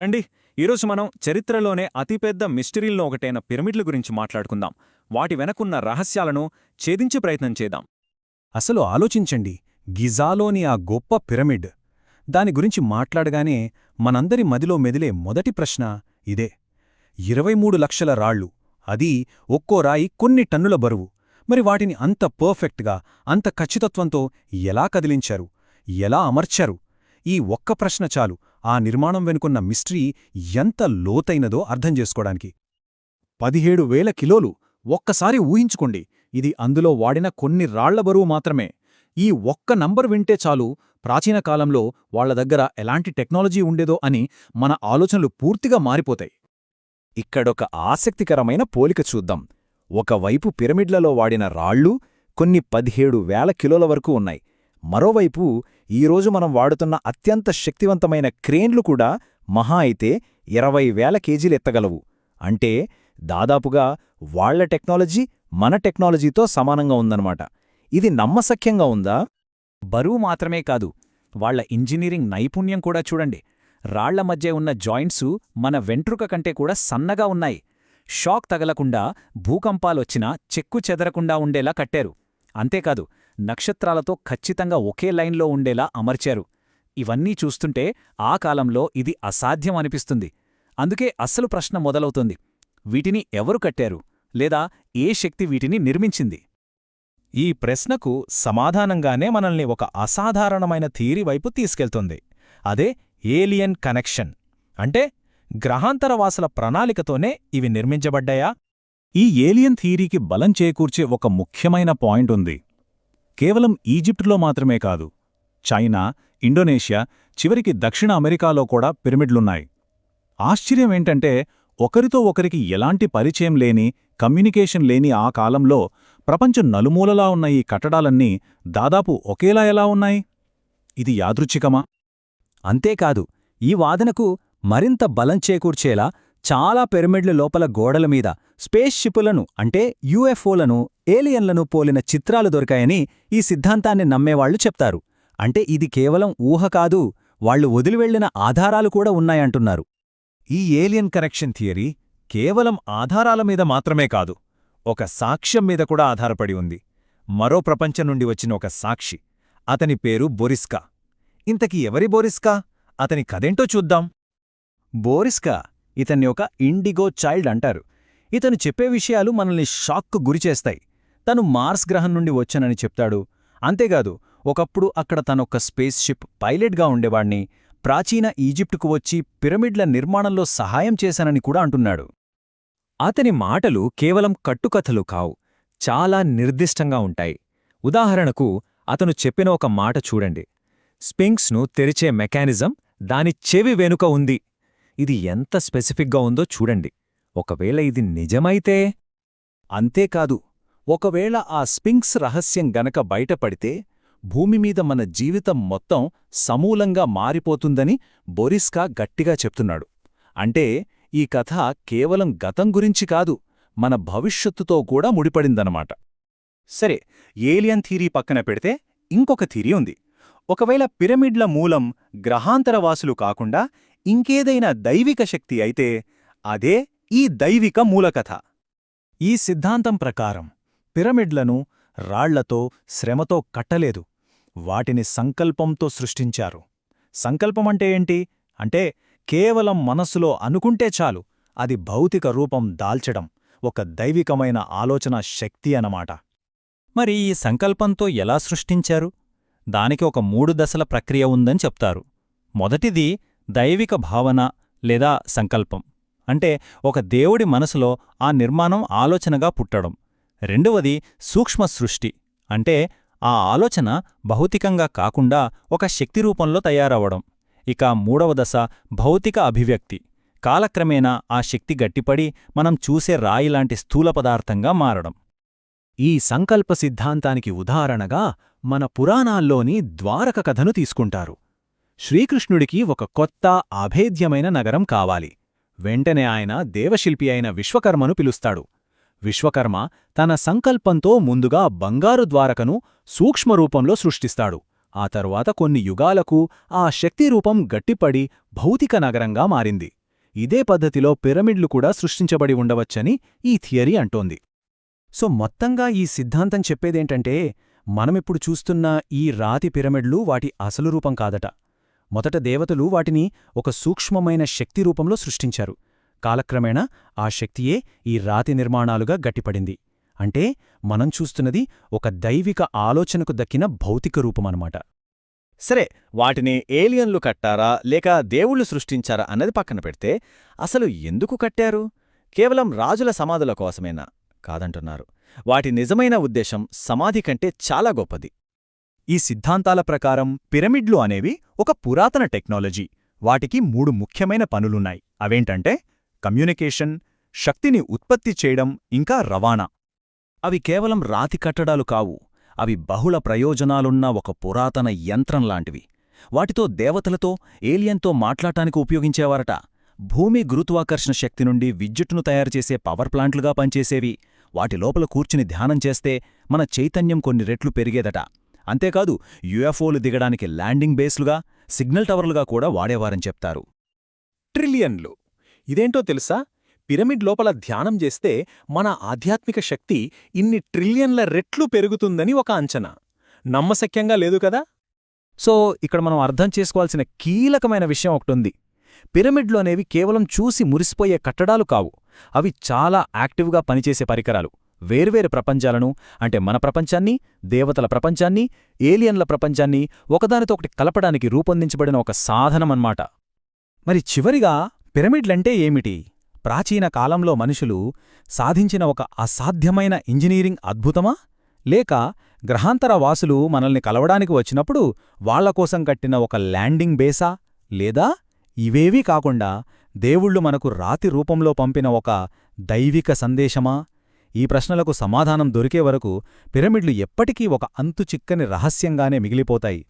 అండి ఈరోజు మనం చరిత్రలోనే అతిపెద్ద మిస్టరీల్లో ఒకటైన పిరమిడ్ల గురించి మాట్లాడుకుందాం. వాటి వెనకున్న రహస్యాలను ఛేదించే ప్రయత్నం చేద్దాం. అసలు ఆలోచించండి గిజాలోని ఆ గొప్ప పిరమిడ్. దాని గురించి మాట్లాడగానే మనందరి మదిలో మెదిలే మొదటి ప్రశ్న ఇదే. ఇరవై మూడు లక్షల రాళ్ళు అది ఒక్కో రాయి కొన్ని టన్నుల బరువు. మరి వాటిని అంత పర్ఫెక్ట్గా అంత ఖచ్చితత్వంతో ఎలా కదిలించారు? ఎలా అమర్చారు? ఈ ఒక్క ప్రశ్న చాలు. ఆ నిర్మాణం వెనుకున్న మిస్టరీ ఎంత లోతైనదో అర్థం చేసుకోవడానికి. పదిహేడు వేల కిలోలు. ఒక్కసారి ఊహించుకోండి. ఇది అందులో వాడిన కొన్ని రాళ్ళ బరువు మాత్రమే. ఈ ఒక్క నంబర్ వింటే చాలు. ప్రాచీన కాలంలో వాళ్ళ దగ్గర ఎలాంటి టెక్నాలజీ ఉండేదో అని మన ఆలోచనలు పూర్తిగా మారిపోతాయి. ఇక్కడొక ఆసక్తికరమైన పోలిక చూద్దాం. ఒకవైపు పిరమిడ్లలో వాడిన రాళ్ళు కొన్ని పదిహేడు వేల కిలోల వరకు ఉన్నాయి. మరోవైపు ఈరోజు మనం వాడుతున్న అత్యంత శక్తివంతమైన క్రేన్లు కూడా మహా అయితే ఇరవై వేల కేజీలెత్తగలవు అంటే దాదాపుగా వాళ్ళ టెక్నాలజీ మన టెక్నాలజీతో సమానంగా ఉందన్నమాట. ఇది నమ్మసఖ్యంగా ఉందా? బరువు మాత్రమే కాదు వాళ్ళ ఇంజనీరింగ్ నైపుణ్యం కూడా చూడండి. రాళ్ళ మధ్య ఉన్న జాయింట్సు మన వెంట్రుక కంటే కూడా సన్నగా ఉన్నాయి. షాక్ తగలకుండా భూకంపాలొచ్చినా చెక్కు చెదరకుండా ఉండేలా కట్టారు. అంతేకాదు నక్షత్రాలతో ఖచ్చితంగా ఒకే లైన్లో ఉండేలా అమర్చారు. ఇవన్నీ చూస్తుంటే ఆ కాలంలో ఇది అసాధ్యం అనిపిస్తుంది. అందుకే అస్సలు ప్రశ్న మొదలవుతుంది. వీటిని ఎవరు కట్టారు? లేదా ఏ శక్తి వీటిని నిర్మించింది? ఈ ప్రశ్నకు సమాధానంగానే మనల్ని ఒక అసాధారణమైన థీరీ వైపు తీసుకెళ్తుంది. అదే ఏలియన్ కనెక్షన్. అంటే గ్రహాంతరవాసుల ప్రణాళికతోనే ఇవి నిర్మించబడ్డాయా? ఈ ఏలియన్ థీరీకి బలం చేకూర్చే ఒక ముఖ్యమైన పాయింట్ ఉంది. కేవలం ఈజిప్టులో మాత్రమే కాదు చైనా ఇండోనేషియా చివరికి దక్షిణ అమెరికాలో కూడా పిరమిడ్లున్నాయి. ఆశ్చర్యమేంటంటే ఒకరితో ఒకరికి ఎలాంటి పరిచయం లేని కమ్యూనికేషన్ లేని ఆ కాలంలో ప్రపంచం నలుమూలలా ఉన్న ఈ కట్టడాలన్నీ దాదాపు ఒకేలా ఎలా ఉన్నాయి? ఇది యాదృచ్ఛికమా? అంతేకాదు ఈ వాదనకు మరింత బలం చేకూర్చేలా చాలా పిరమిడ్ల లోపల గోడల మీద స్పేస్ షిప్పులను అంటే యూఎఫ్ఓలను ఏలియన్లను పోలిన చిత్రాలు దొరికాయని ఈ సిద్ధాంతాన్ని నమ్మేవాళ్ళు చెప్తారు. అంటే ఇది కేవలం ఊహ కాదు వాళ్ళు వదిలివెళ్ళిన ఆధారాలు కూడా ఉన్నాయంటున్నారు. ఈ ఏలియన్ కనెక్షన్ థియరీ కేవలం ఆధారాల మీద మాత్రమే కాదు ఒక సాక్ష్యం మీద కూడా ఆధారపడి ఉంది. మరో ప్రపంచం నుండి వచ్చిన ఒక సాక్షి అతని పేరు బొరిస్కా. ఇంతకీ ఎవరి బోరిస్కా? అతని కదేంటో చూద్దాం. బోరిస్కా ఇతన్ని ఒక ఇండిగో చైల్డ్ అంటారు. ఇతను చెప్పే విషయాలు మనల్ని షాక్కు గురిచేస్తాయి తను మార్స్ గ్రహం నుండి వచ్చానని చెప్తాడు. అంతేకాదు ఒకప్పుడు అక్కడ తనొక్క స్పేస్ షిప్ పైలట్గా ఉండేవాణ్ణి ప్రాచీన ఈజిప్టుకు వచ్చి పిరమిడ్ల నిర్మాణంలో సహాయం చేశానని కూడా అంటున్నాడు. అతని మాటలు కేవలం కట్టుకథలు కావు చాలా నిర్దిష్టంగా ఉంటాయి. ఉదాహరణకు అతను చెప్పిన ఒక మాట చూడండి. స్పింక్స్ను తెరిచే మెకానిజం దాని చెవి వెనుక ఉంది. ఇది ఎంత స్పెసిఫిక్గా ఉందో చూడండి. ఒకవేళ ఇది నిజమైతే అంతేకాదు ఒకవేళ ఆ స్పింక్స్ రహస్యం గనక బయటపడితే భూమిమీద మన జీవితం మొత్తం సమూలంగా మారిపోతుందని బొరిస్కా గట్టిగా చెప్తున్నాడు. అంటే ఈ కథ కేవలం గతం గురించి కాదు మన భవిష్యత్తుతో కూడా ముడిపడిందనమాట సరే ఏలియన్ థీరీ పక్కన పెడితే ఇంకొక థీరీ ఉంది. ఒకవేళ పిరమిడ్ల మూలం గ్రహాంతరవాసులు కాకుండా ఇంకేదైనా దైవిక శక్తి అయితే అదే ఈ దైవిక మూలకథ. ఈ సిద్ధాంతం ప్రకారం పిరమిడ్లను రాళ్ళతో శ్రమతో కట్టలేదు. వాటిని సంకల్పంతో సృష్టించారు. సంకల్పమంటే ఏంటి? అంటే కేవలం మనసులో అనుకుంటే చాలు అది భౌతిక రూపం దాల్చడం ఒక దైవికమైన ఆలోచన శక్తి అన్నమాట. మరి ఈ సంకల్పంతో ఎలా సృష్టించారు? దానికి ఒక మూడు దశల ప్రక్రియ ఉందని చెప్తారు. మొదటిది దైవిక భావన లేదా సంకల్పం. అంటే ఒక దేవుడి మనసులో ఆ నిర్మాణం ఆలోచనగా పుట్టడం. రెండవది సూక్ష్మ సృష్టి. అంటే ఆ ఆలోచన భౌతికంగా కాకుండా ఒక శక్తి రూపంలో తయారవడం. ఇక మూడవ దశ భౌతిక అభివ్యక్తి. కాలక్రమేణా ఆ శక్తి గట్టిపడి మనం చూసే రాయిలాంటి స్థూల పదార్థంగా మారడం. ఈ సంకల్ప సిద్ధాంతానికి ఉదాహరణగా మన పురాణాల్లోని ద్వారక కథను తీసుకుంటారు. శ్రీకృష్ణుడికి ఒక కొత్త అభేద్యమైన నగరం కావాలి. వెంటనే ఆయన దేవశిల్పి అయిన విశ్వకర్మను పిలుస్తాడు. విశ్వకర్మ తన సంకల్పంతో ముందుగా బంగారు ద్వారకను సూక్ష్మరూపంలో సృష్టిస్తాడు. ఆ తరువాత కొన్ని యుగాలకు ఆ శక్తిరూపం గట్టిపడి భౌతిక నగరంగా మారింది. ఇదే పద్ధతిలో పిరమిడ్లు కూడా సృష్టించబడి ఉండవచ్చని ఈ థియరీ అంటోంది. సో మొత్తంగా ఈ సిద్ధాంతం చెప్పేదేంటంటే మనమిప్పుడు చూస్తున్న ఈ రాతి పిరమిడ్లు వాటి అసలు రూపం కాదట. మొదట దేవతలు వాటిని ఒక సూక్ష్మమైన శక్తి రూపంలో సృష్టించారు. కాలక్రమేణా ఆ శక్తియే ఈ రాతి నిర్మాణాలుగా గట్టిపడింది. అంటే మనం చూస్తున్నది ఒక దైవిక ఆలోచనకు దక్కిన భౌతిక రూపమనమాట. సరే వాటిని ఏలియన్లు కట్టారా లేక దేవుళ్ళు సృష్టించారా అన్నది పక్కన పెడితే అసలు ఎందుకు కట్టారు? కేవలం రాజుల సమాధుల కోసమేనా? కాదంటున్నారు. వాటి నిజమైన ఉద్దేశం సమాధి కంటే చాలా గొప్పది. ఈ సిద్ధాంతాల ప్రకారం పిరమిడ్లు అనేవి ఒక పురాతన టెక్నాలజీ. వాటికి మూడు ముఖ్యమైన పనులున్నాయి. అవేంటంటే కమ్యూనికేషన్ శక్తిని ఉత్పత్తి చేయడం ఇంకా రవాణా. అవి కేవలం రాతి కట్టడాలు కావు. అవి బహుళ ప్రయోజనాలున్న ఒక పురాతన యంత్రం లాంటివి. వాటితో దేవతలతో ఏలియన్తో మాట్లాడటానికి ఉపయోగించేవారట. భూమి గురుత్వాకర్షణ శక్తి నుండి విద్యుత్తును తయారుచేసే పవర్ ప్లాంట్లుగా పనిచేసేవి. వాటి లోపల కూర్చుని ధ్యానం చేస్తే మన చైతన్యం కొన్ని రెట్లు పెరిగేదట. అంతేకాదు యుఎఫ్ఓలు దిగడానికి ల్యాండింగ్ బేస్లుగా సిగ్నల్ టవర్లుగా కూడా వాడేవారని చెప్తారు. ట్రిలియన్లు. ఇదేంటో తెలుసా? పిరమిడ్ లోపల ధ్యానం చేస్తే మన ఆధ్యాత్మిక శక్తి ఇన్ని ట్రిలియన్ల రెట్లు పెరుగుతుందని ఒక అంచనా. నమ్మశక్యంగా లేదు కదా? సో ఇక్కడ మనం అర్థం చేసుకోవాల్సిన కీలకమైన విషయం ఒకటుంది. పిరమిడ్లు అనేవి కేవలం చూసి మురిసిపోయే కట్టడాలు కావు. అవి చాలా యాక్టివ్గా పనిచేసే పరికరాలు. వేర్వేరు ప్రపంచాలను అంటే మన ప్రపంచాన్ని దేవతల ప్రపంచాన్ని ఏలియన్ల ప్రపంచాన్ని ఒకదానితో ఒకటి కలపడానికి రూపొందించబడిన ఒక సాధనమన్మాట మరి చివరిగా పిరమిడ్లంటే ఏమిటి? ప్రాచీన కాలంలో మనుషులు సాధించిన ఒక అసాధ్యమైన ఇంజనీరింగ్ అద్భుతమా? లేక గ్రహాంతర వాసులు మనల్ని కలవడానికి వచ్చినప్పుడు వాళ్ళకోసం కట్టిన ఒక ల్యాండింగ్ బేసా? లేదా ఇవేవీ కాకుండా దేవుళ్ళు మనకు రాతి రూపంలో పంపిన ఒక దైవిక సందేశమా? ఈ ప్రశ్నలకు సమాధానం దొరికే వరకు పిరమిడ్లు ఎప్పటికీ ఒక అంతుచిక్కని రహస్యంగానే మిగిలిపోతాయి.